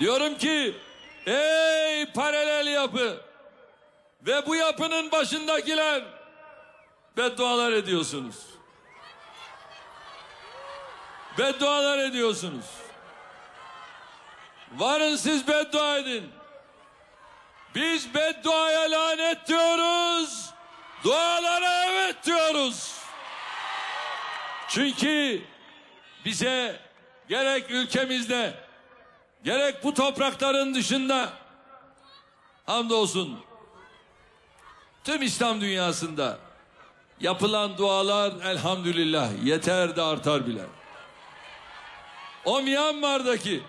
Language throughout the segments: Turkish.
Diyorum ki ey paralel yapı ve bu yapının başındakiler beddualar ediyorsunuz. Beddualar ediyorsunuz. Varın siz beddua edin. Biz bedduaya lanet diyoruz. Dualara evet diyoruz. Çünkü bize gerek ülkemizde gerek bu toprakların dışında hamdolsun tüm İslam dünyasında yapılan dualar elhamdülillah yeter de artar bile. O Myanmar'daki,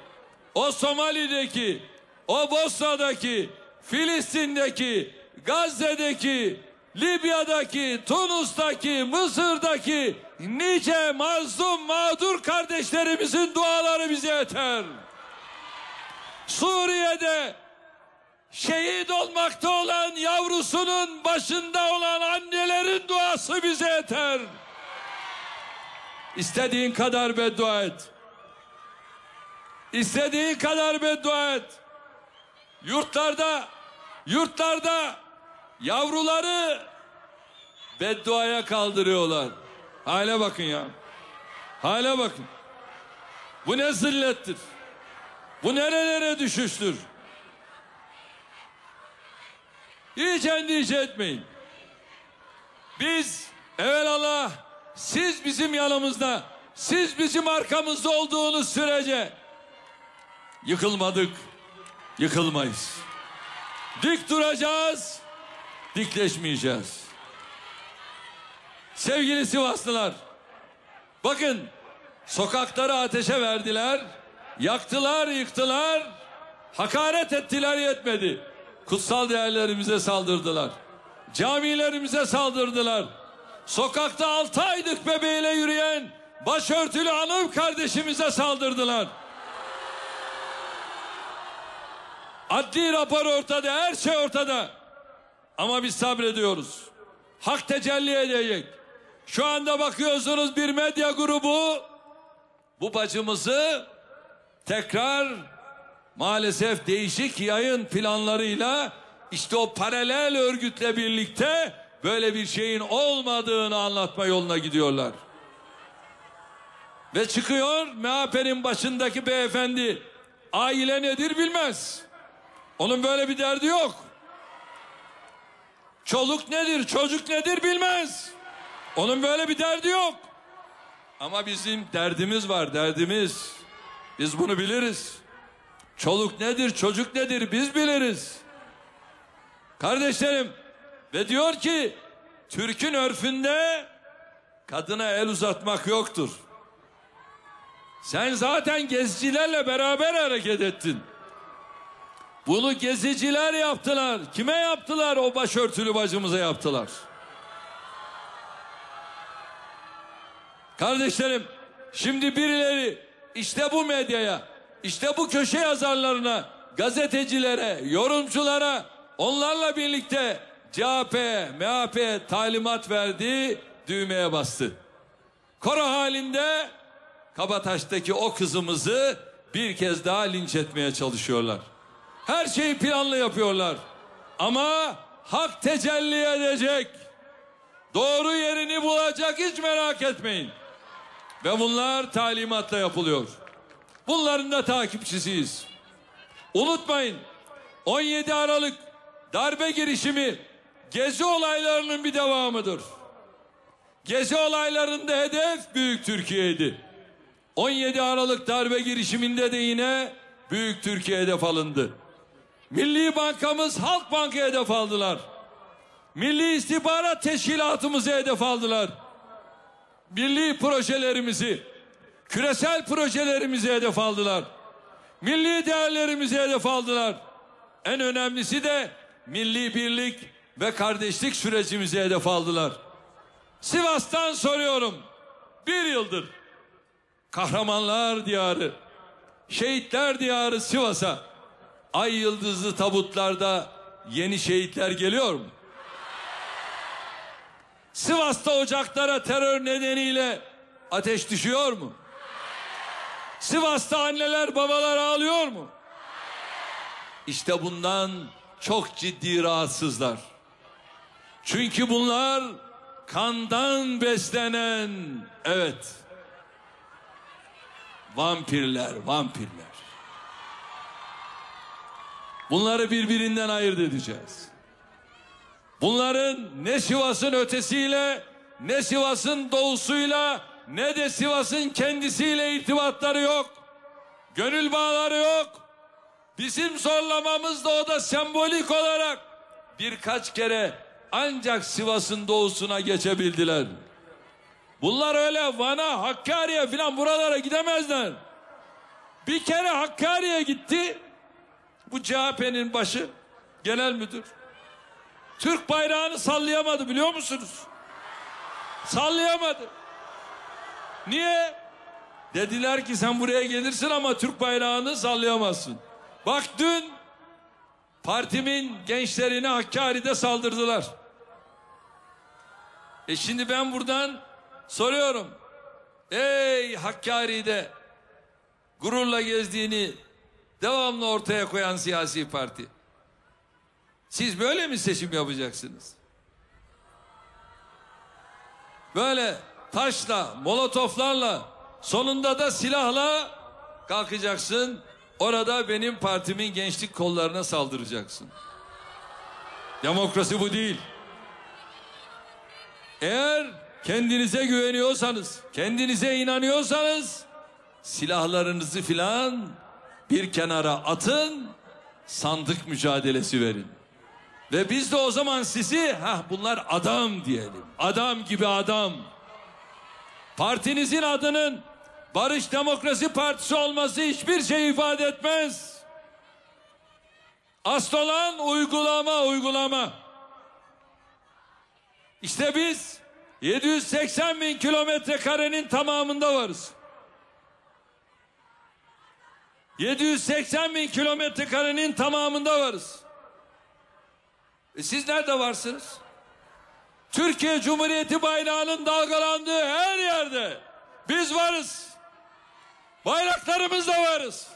o Somali'deki, o Bosna'daki, Filistin'deki, Gazze'deki, Libya'daki, Tunus'taki, Mısır'daki nice mazlum mağdur kardeşlerimizin duaları bize yeter. Suriye'de şehit olmakta olan yavrusunun başında olan annelerin duası bize yeter. İstediğin kadar beddua et. İstediğin kadar beddua et. Yurtlarda, yurtlarda yavruları bedduaya kaldırıyorlar. Hale bakın ya. Hale bakın. Bu ne zillettir. Bu nerelere düşüştür. Hiç endişe etmeyin. Biz evelallah siz bizim yanımızda, siz bizim arkamızda olduğunuz sürece yıkılmadık, yıkılmayız. Dik duracağız, dikleşmeyeceğiz. Sevgili Sivaslılar, bakın sokakları ateşe verdiler, yaktılar, yıktılar, hakaret ettiler yetmedi. Kutsal değerlerimize saldırdılar. Camilerimize saldırdılar. Sokakta altı aylık bebeğiyle yürüyen başörtülü hanım kardeşimize saldırdılar. Adli rapor ortada, her şey ortada. Ama biz sabrediyoruz. Hak tecelli edecek. Şu anda bakıyorsunuz bir medya grubu bu bacımızı tekrar maalesef değişik yayın planlarıyla işte o paralel örgütle birlikte böyle bir şeyin olmadığını anlatma yoluna gidiyorlar. Ve çıkıyor MHP'nin başındaki beyefendi aile nedir bilmez. Onun böyle bir derdi yok. Çoluk nedir, çocuk nedir bilmez. Onun böyle bir derdi yok. Ama bizim derdimiz var, derdimiz. Biz bunu biliriz. Çoluk nedir, çocuk nedir biz biliriz. Kardeşlerim ve diyor ki Türk'ün örfünde kadına el uzatmak yoktur. Sen zaten gezicilerle beraber hareket ettin. Bunu geziciler yaptılar. Kime yaptılar? O başörtülü bacımıza yaptılar. Kardeşlerim şimdi birileri işte bu medyaya, işte bu köşe yazarlarına, gazetecilere, yorumculara onlarla birlikte CHP, MHP talimat verdi, düğmeye bastı. Koro halinde Kabataş'taki o kızımızı bir kez daha linç etmeye çalışıyorlar. Her şeyi planlı yapıyorlar. Ama hak tecelli edecek. Doğru yerini bulacak hiç merak etmeyin. Ve bunlar talimatla yapılıyor. Bunların da takipçisiyiz. Unutmayın 17 Aralık darbe girişimi gezi olaylarının bir devamıdır. Gezi olaylarında hedef Büyük Türkiye'ydi. 17 Aralık darbe girişiminde de yine Büyük Türkiye hedef alındı. Milli Bankamız Halk Bank'a hedef aldılar. Milli İstihbarat Teşkilatımızı hedef aldılar. Milli projelerimizi, küresel projelerimizi hedef aldılar. Milli değerlerimizi hedef aldılar. En önemlisi de milli birlik ve kardeşlik sürecimizi hedef aldılar. Sivas'tan soruyorum. Bir yıldır kahramanlar diyarı, şehitler diyarı Sivas'a ay yıldızlı tabutlarda yeni şehitler geliyor mu? Sivas'ta ocaklara terör nedeniyle ateş düşüyor mu? Sivas'ta anneler babalar ağlıyor mu? işte bundan çok ciddi rahatsızlar. Çünkü bunlar kandan beslenen evet vampirler, vampirler. Bunları birbirinden ayırt edeceğiz. Bunların ne Sivas'ın ötesiyle ne Sivas'ın doğusuyla ne de Sivas'ın kendisiyle irtibatları yok. Gönül bağları yok. Bizim zorlamamız da o da sembolik olarak birkaç kere ancak Sivas'ın doğusuna geçebildiler. Bunlar öyle Van'a, Hakkari'ye filan buralara gidemezler. Bir kere Hakkari'ye gitti. Bu CHP'nin başı genel müdür. Türk bayrağını sallayamadı biliyor musunuz? Sallayamadı. Niye? Dediler ki sen buraya gelirsin ama Türk bayrağını sallayamazsın. Bak dün partimin gençlerine Hakkari'de saldırdılar. E şimdi ben buradan soruyorum. Ey Hakkari'de gururla gezdiğini devamlı ortaya koyan siyasi parti. Siz böyle mi seçim yapacaksınız? Böyle taşla, molotoflarla, sonunda da silahla kalkacaksın. Orada benim partimin gençlik kollarına saldıracaksın. Demokrasi bu değil. Eğer kendinize güveniyorsanız, kendinize inanıyorsanız silahlarınızı filan bir kenara atın, sandık mücadelesi verin. Ve biz de o zaman sizi ha bunlar adam diyelim. Adam gibi adam. Partinizin adının Barış Demokrasi Partisi olması hiçbir şey ifade etmez. Asıl olan uygulama uygulama. İşte biz 780 bin kilometre karenin tamamında varız. 780 bin kilometre karenin tamamında varız. E siz nerede varsınız? Türkiye Cumhuriyeti bayrağının dalgalandığı her yerde biz varız. Bayraklarımızla varız.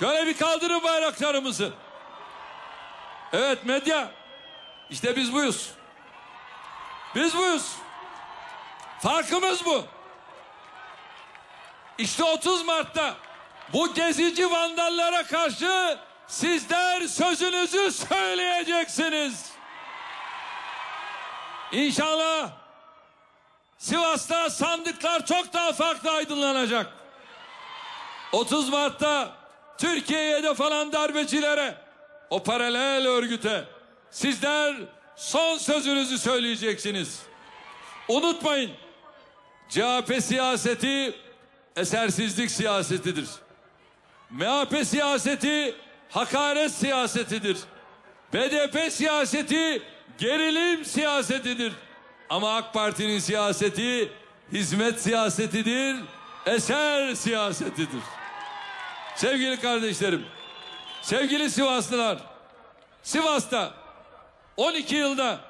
Şöyle bir kaldırın bayraklarımızı. Evet medya. İşte biz buyuz. Biz buyuz. Farkımız bu. İşte 30 Mart'ta bu gezici vandallara karşı sizler sözünüzü söyleyeceksiniz. İnşallah Sivas'ta sandıklar çok daha farklı aydınlanacak. 30 Mart'ta Türkiye'ye de falan darbecilere, o paralel örgüte sizler son sözünüzü söyleyeceksiniz. Unutmayın, CHP siyaseti esersizlik siyasetidir. MHP siyaseti hakaret siyasetidir. BDP siyaseti gerilim siyasetidir. Ama AK Parti'nin siyaseti hizmet siyasetidir, eser siyasetidir. Sevgili kardeşlerim, sevgili Sivaslılar, Sivas'ta 12 yılda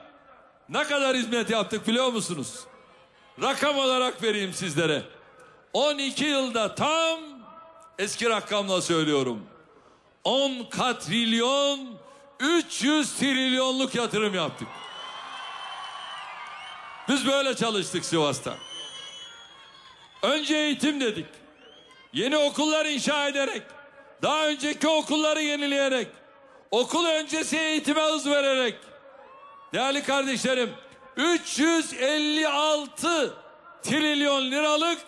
ne kadar hizmet yaptık biliyor musunuz? Rakam olarak vereyim sizlere. 12 yılda tam eski rakamla söylüyorum. 10 katrilyon 300 trilyonluk yatırım yaptık. Biz böyle çalıştık Sivas'ta. Önce eğitim dedik. Yeni okullar inşa ederek, daha önceki okulları yenileyerek, okul öncesi eğitime hız vererek, değerli kardeşlerim, 356 trilyon liralık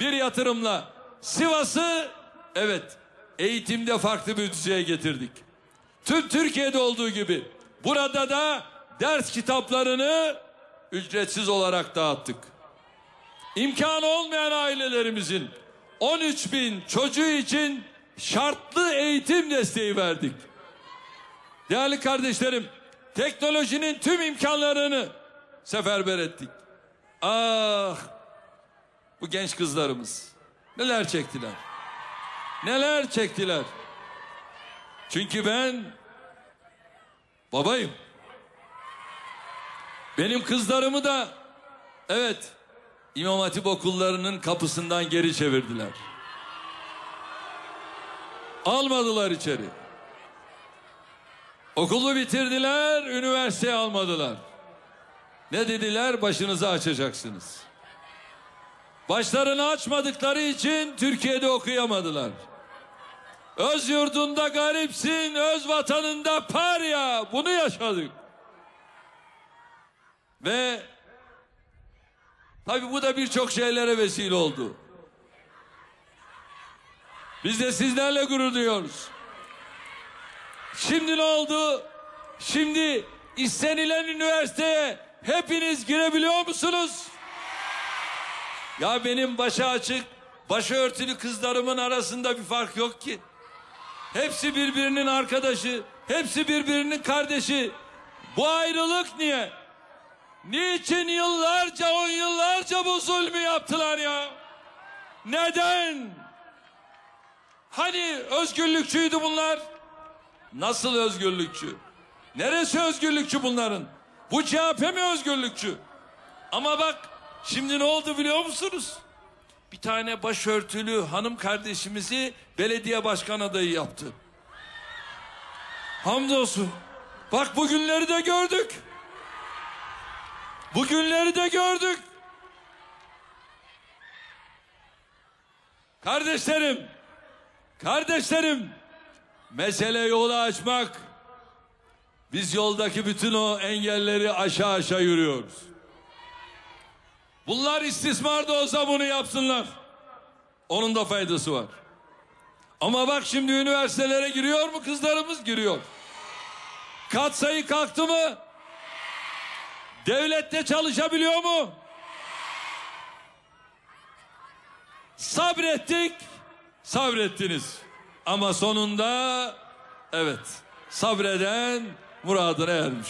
bir yatırımla Sivas'ı evet eğitimde farklı bir düzeye getirdik. Tüm Türkiye'de olduğu gibi burada da ders kitaplarını ücretsiz olarak dağıttık. İmkanı olmayan ailelerimizin 13 bin çocuğu için şartlı eğitim desteği verdik. Değerli kardeşlerim, teknolojinin tüm imkanlarını seferber ettik. Ah, bu genç kızlarımız neler çektiler. Neler çektiler. Çünkü ben babayım. Benim kızlarımı da evet İmam Hatip okullarının kapısından geri çevirdiler. Almadılar içeri. Okulu bitirdiler, üniversite almadılar. Ne dediler? Başınızı açacaksınız. Başlarını açmadıkları için Türkiye'de okuyamadılar. Öz yurdunda garipsin, öz vatanında parya. Bunu yaşadık. Ve tabi bu da birçok şeylere vesile oldu. Biz de sizlerle gurur duyuyoruz. Şimdi ne oldu? Şimdi istenilen üniversiteye hepiniz girebiliyor musunuz? Ya benim başa açık, başı örtülü kızlarımın arasında bir fark yok ki. Hepsi birbirinin arkadaşı, hepsi birbirinin kardeşi. Bu ayrılık niye? Niçin yıllarca, on yıllarca bu zulmü yaptılar ya? Neden? Hani özgürlükçüydü bunlar? Nasıl özgürlükçü? Neresi özgürlükçü bunların? Bu CHP mi özgürlükçü? Ama bak şimdi ne oldu biliyor musunuz? Bir tane başörtülü hanım kardeşimizi belediye başkan adayı yaptı. Hamdolsun. Bak bugünleri de gördük. Bugünleri de gördük. Kardeşlerim, kardeşlerim, mesele yolu açmak. Biz yoldaki bütün o engelleri aşağı aşağı yürüyoruz. Bunlar istismar da olsa bunu yapsınlar. Onun da faydası var. Ama bak şimdi üniversitelere giriyor mu kızlarımız? Giriyor. Kat sayı kalktı mı? Devlette çalışabiliyor mu? Sabrettik, sabrettiniz. Ama sonunda evet sabreden muradına ermiş.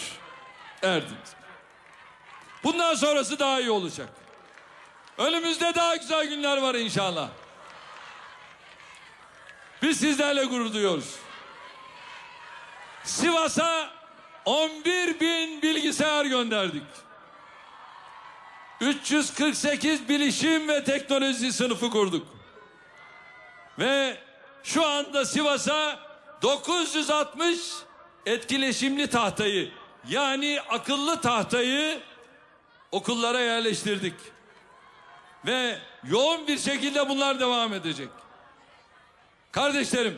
Erdiniz. Bundan sonrası daha iyi olacak. Önümüzde daha güzel günler var inşallah. Biz sizlerle gurur duyuyoruz. Sivas'a 11 bin bilgisayar gönderdik. 348 bilişim ve teknoloji sınıfı kurduk. Ve şu anda Sivas'a 960 etkileşimli tahtayı yani akıllı tahtayı okullara yerleştirdik. Ve yoğun bir şekilde bunlar devam edecek. Kardeşlerim